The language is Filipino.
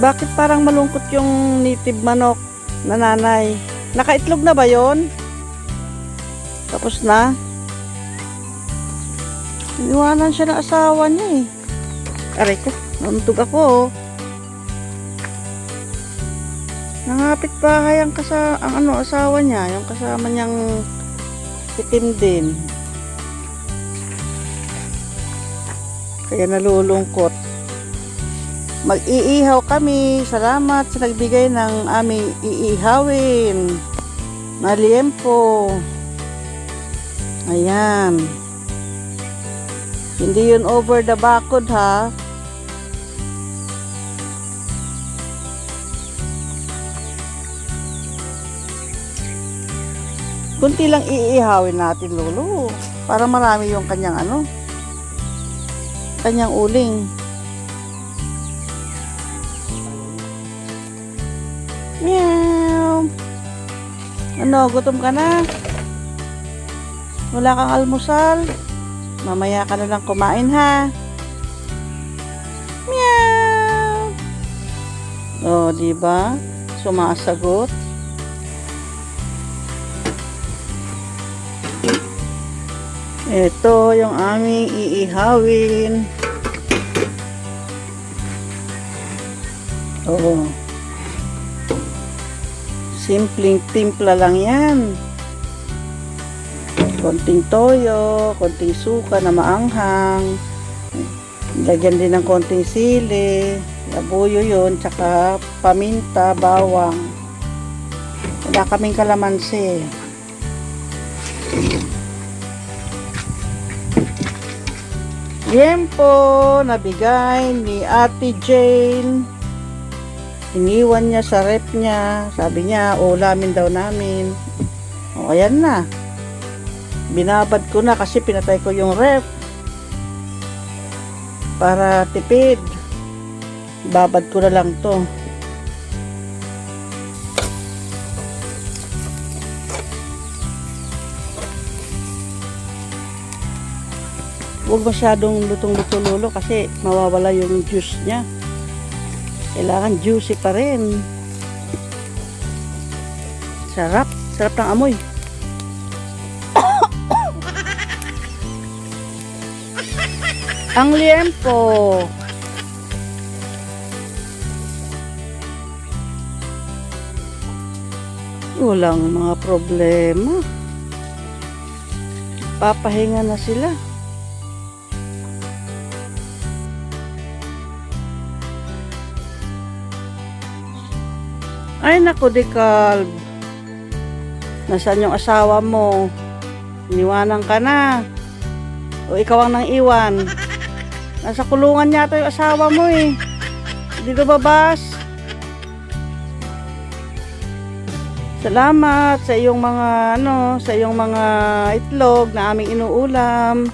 Bakit parang malungkot yung native manok na nanay? Nakaitlog na ba yon? Tapos na? Iniwanan siya ng asawa niya eh. Aray ko, nauntog ako oh. Nangapit bahay ang, kasa ang ano, asawa niya, yung kasama niyang itim din. Kaya nalulungkot. Mag-iihaw kami. Salamat sa nagbigay ng aming iihawin. Maliempo. Ayan. Hindi yun over the bakod ha. Kunti lang iihawin natin, Lolo. Para marami yung kanyang ano. Kanyang uling. Meow. Ano, gutom ka na? Wala kang almusal? Mamaya ka na lang kumain ha. Meow. Oh, di ba? Sumasagot. Ito yung aming iihawin. Oo. Simpleng timpla lang yan. Konting toyo, konting suka na maanghang. Lagyan din ng konting sili, labuyo yun, tsaka paminta, bawang. Wala kaming kalamansi. Yan po, nabigay ni Ate Jane. Iniwan niya sa rep niya. Sabi niya, ulamin daw namin. O, ayan na. Binabad ko na kasi pinatay ko yung rep. Para tipid. Babad ko na lang to. Huwag masyadong lutong-luto lolo kasi mawawala yung juice niya. Kailangan juicy pa rin. Sarap. Sarap ng amoy. Ang liempo. Walang mga problema. Papahinga na sila. Ay, naku, Dekalb. Nasaan yung asawa mo? Iniwanan ka na. O ikaw ang nang iwan. Nasa kulungan yata yung asawa mo eh. Hindi lumabas. Salamat sa iyong mga ano, sa iyong mga itlog na aming inuulam.